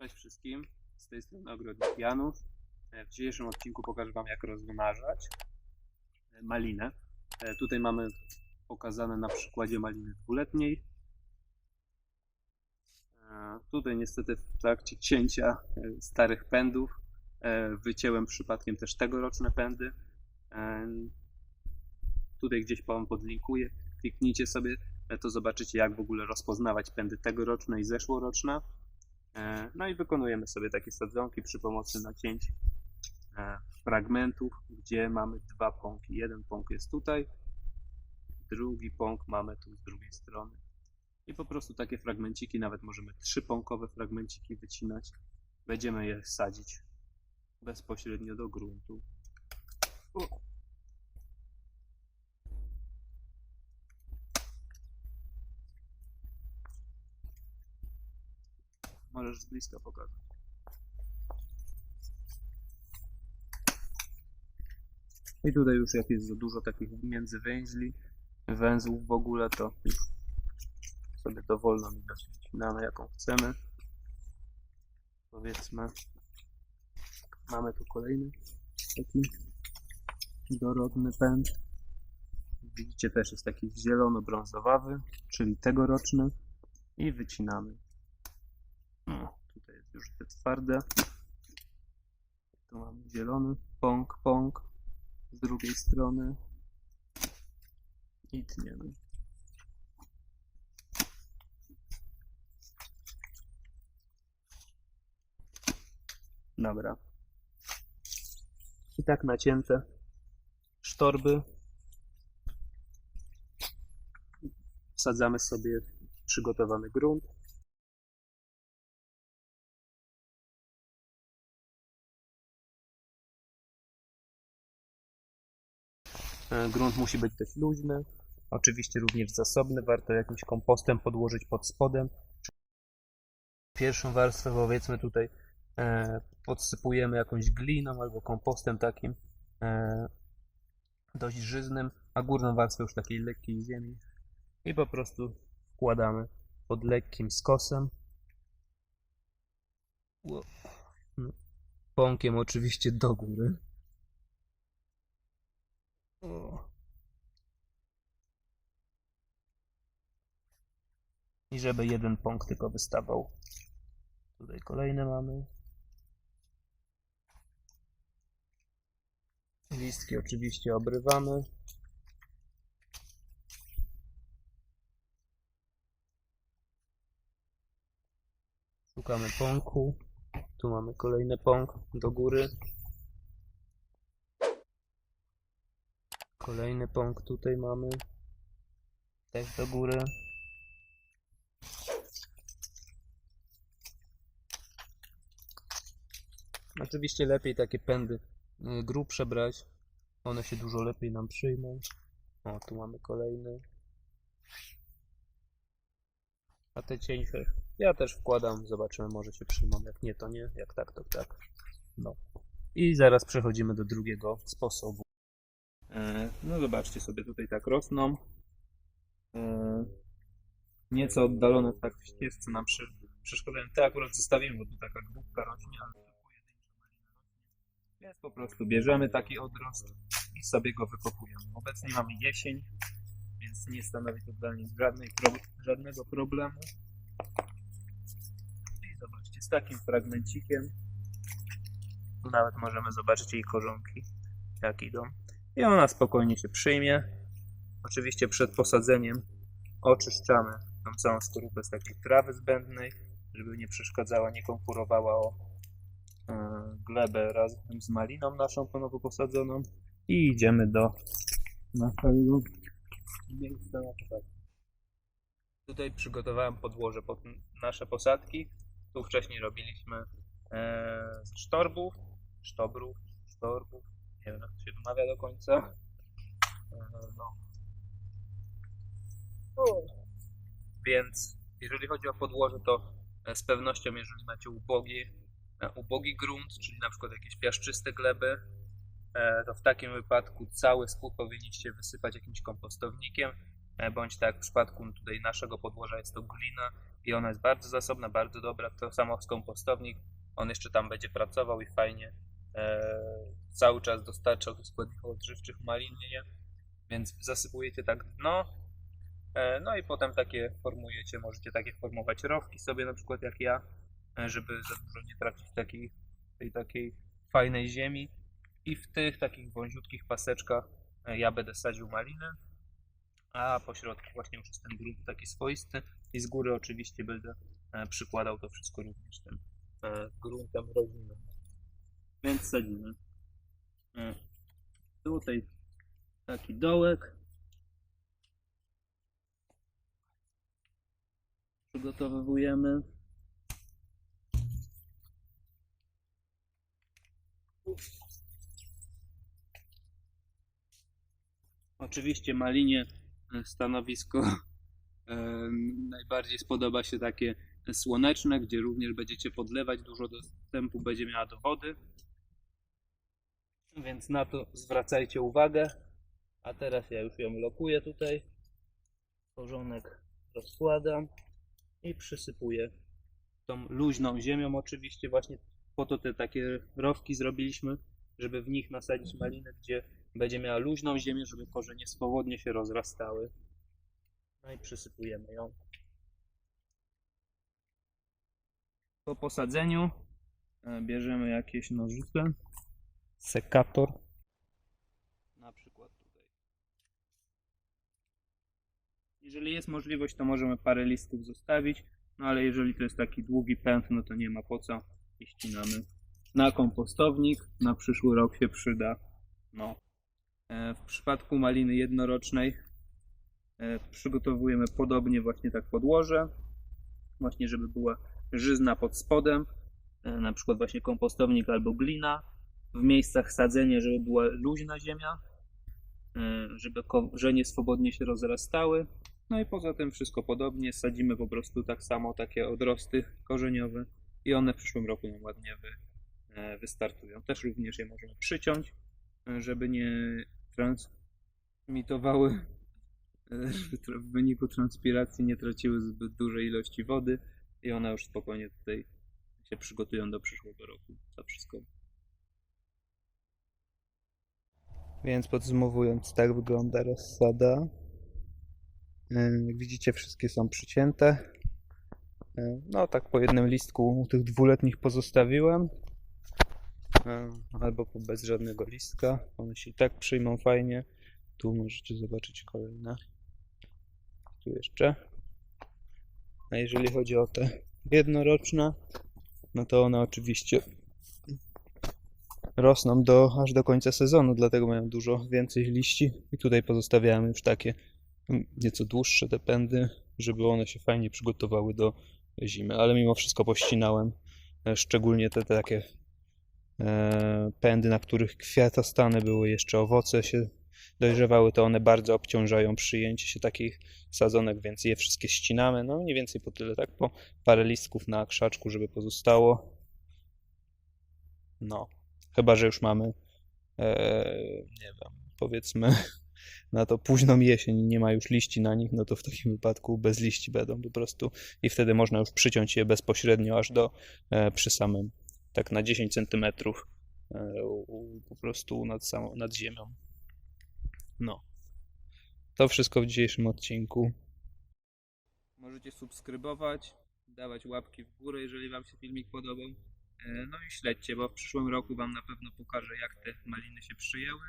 Cześć wszystkim, z tej strony Ogrodnik. E, W dzisiejszym odcinku pokażę Wam jak rozmnażać e, malinę. E, Tutaj mamy pokazane na przykładzie maliny dwuletniej. Tutaj niestety w trakcie cięcia starych pędów wycięłem przypadkiem też tegoroczne pędy. Tutaj gdzieś Wam podlinkuję. Kliknijcie sobie, to zobaczycie jak w ogóle rozpoznawać pędy tegoroczne i zeszłoroczne. E, No i wykonujemy sobie takie sadzonki przy pomocy nacięć e, fragmentów, gdzie mamy dwa pąki. Jeden pąk jest tutaj, drugi pąk mamy tu z drugiej strony. I po prostu takie fragmenciki, nawet możemy trzypąkowe fragmenciki wycinać. Będziemy je sadzić bezpośrednio do gruntu. Możesz z bliska pokazać. I tutaj już jak jest za dużo takich międzywęźli, węzłów w ogóle, to sobie dowolną ilość wycinamy jaką chcemy. Powiedzmy, mamy tu kolejny taki dorodny pęd. Widzicie też jest taki zielono-brązowawy, czyli tegoroczny i wycinamy. Tutaj jest już te twarde. Tu mamy zielony, pąk, pąk. Z drugiej strony. I tniemy. Dobra. I tak nacięte sztorby. Wsadzamy sobie przygotowany grunt. Grunt musi być dość luźny. Oczywiście również zasobny. Warto jakimś kompostem podłożyć pod spodem. Pierwszą warstwę powiedzmy tutaj e, podsypujemy jakąś gliną albo kompostem takim e, dość żyznym, a górną warstwę już takiej lekkiej ziemi. I po prostu wkładamy pod lekkim skosem. No, Pąkiem oczywiście do góry. I żeby jeden pąk tylko wystawał. Tutaj kolejne mamy. Listki oczywiście obrywamy. Szukamy pąku. Tu mamy kolejny pąk do góry. Kolejny pąk tutaj mamy. Też do góry. Oczywiście lepiej takie pędy y, grubsze brać. One się dużo lepiej nam przyjmą. O, tu mamy kolejny. A te cieńsze ja też wkładam. Zobaczymy, może się przyjmą. Jak nie, to nie. Jak tak, to tak. No. I zaraz przechodzimy do drugiego sposobu. E, No zobaczcie sobie tutaj tak rosną. E, Nieco oddalone tak w ścieżce nam przy, przeszkadzają. Te akurat zostawimy, bo tu taka grupka rośnie, ale to pojedyncza malina rośnie. Więc po prostu bierzemy taki odrost i sobie go wykopujemy. Obecnie mamy jesień, więc nie stanowi to dla nich pro, żadnego problemu. I zobaczcie, z takim fragmencikiem nawet możemy zobaczyć jej korzonki, jak idą i ona spokojnie się przyjmie. Oczywiście przed posadzeniem oczyszczamy tą całą skorupę z takiej trawy zbędnej, żeby nie przeszkadzała, nie konkurowała o e, glebę razem z maliną naszą ponownie posadzoną i idziemy do naszego miejsca na. Tutaj przygotowałem podłoże pod nasze posadki. Tu wcześniej robiliśmy e, z sztorbów, sztobrów, sztorbów, nie wiem to się wymawia do końca. E, No. Więc jeżeli chodzi o podłoże, to e, z pewnością, jeżeli macie ubogi, e, ubogi grunt, czyli na przykład jakieś piaszczyste gleby, e, to w takim wypadku cały spód powinniście wysypać jakimś kompostownikiem, bądź tak w przypadku tutaj naszego podłoża jest to glina, i ona jest bardzo zasobna, bardzo dobra. To samo kompostownik, on jeszcze tam będzie pracował i fajnie cały czas dostarczał tych składników odżywczych maliny, nie? Więc zasypujecie tak dno, e, no i potem takie formujecie, możecie takie formować rowki sobie na przykład jak ja, e, żeby za dużo nie tracić takiej, tej takiej fajnej ziemi. I w tych takich wąziutkich paseczkach e, ja będę sadził malinę, a po środku właśnie już jest ten grunt taki swoisty i z góry oczywiście będę e, przykładał to wszystko również tym e, gruntem rodzimym. Więc sadzimy. E, Tutaj taki dołek. Przygotowujemy. Oczywiście malinie stanowisko e, najbardziej spodoba się takie słoneczne, gdzie również będziecie podlewać, dużo dostępu będzie miała do wody. Więc na to zwracajcie uwagę. A teraz ja już ją lokuję tutaj. Korzonek rozkładam i przysypuję tą luźną ziemią oczywiście właśnie po to te takie rowki zrobiliśmy, żeby w nich nasadzić malinę, gdzie będzie miała luźną ziemię, żeby korzenie swobodnie się rozrastały. No i przysypujemy ją. Po posadzeniu e, bierzemy jakieś nożyce, sekator, na przykład tutaj. Jeżeli jest możliwość, to możemy parę listków zostawić, no ale jeżeli to jest taki długi pęd, no to nie ma po co i ścinamy. Na kompostownik na przyszły rok się przyda. No. E, W przypadku maliny jednorocznej e, przygotowujemy podobnie właśnie tak podłoże, właśnie żeby była żyzna pod spodem, e, na przykład właśnie kompostownik albo glina. W miejscach sadzenia, żeby była luźna ziemia, e, żeby korzenie swobodnie się rozrastały. No i poza tym wszystko podobnie, sadzimy po prostu tak samo takie odrosty korzeniowe i one w przyszłym roku nam ładnie wy, e, wystartują. Też również je możemy przyciąć, e, żeby nie transmitowały, w wyniku transpiracji nie traciły zbyt dużej ilości wody i one już spokojnie tutaj się przygotują do przyszłego roku. To wszystko. Więc podsumowując, tak wygląda rozsada. Jak widzicie, wszystkie są przycięte. E, No, tak po jednym listku tych dwuletnich pozostawiłem. E, Albo bez żadnego listka. One się tak przyjmą fajnie. Tu możecie zobaczyć kolejne. Tu jeszcze. A jeżeli chodzi o te jednoroczne, no to one oczywiście rosną do, aż do końca sezonu, dlatego mają dużo więcej liści. I tutaj pozostawiałem już takie mm, nieco dłuższe te pędy, żeby one się fajnie przygotowały do zimy, ale mimo wszystko pościnałem, e, szczególnie te, te takie e, pędy, na których kwiatostany były, jeszcze owoce się dojrzewały, to one bardzo obciążają przyjęcie się takich sadzonek, więc je wszystkie ścinamy, no mniej więcej po tyle, tak, po parę listków na krzaczku, żeby pozostało. No, chyba, że już mamy, e, nie wiem, powiedzmy na to późną jesień i nie ma już liści na nich, no to w takim wypadku bez liści będą po prostu i wtedy można już przyciąć je bezpośrednio aż do e, przy samym, tak na 10 cm e, u- po prostu nad, samą, nad ziemią. No. To wszystko w dzisiejszym odcinku. Możecie subskrybować, dawać łapki w górę, jeżeli Wam się filmik podobał. E, No i śledźcie, bo w przyszłym roku Wam na pewno pokażę, jak te maliny się przyjęły.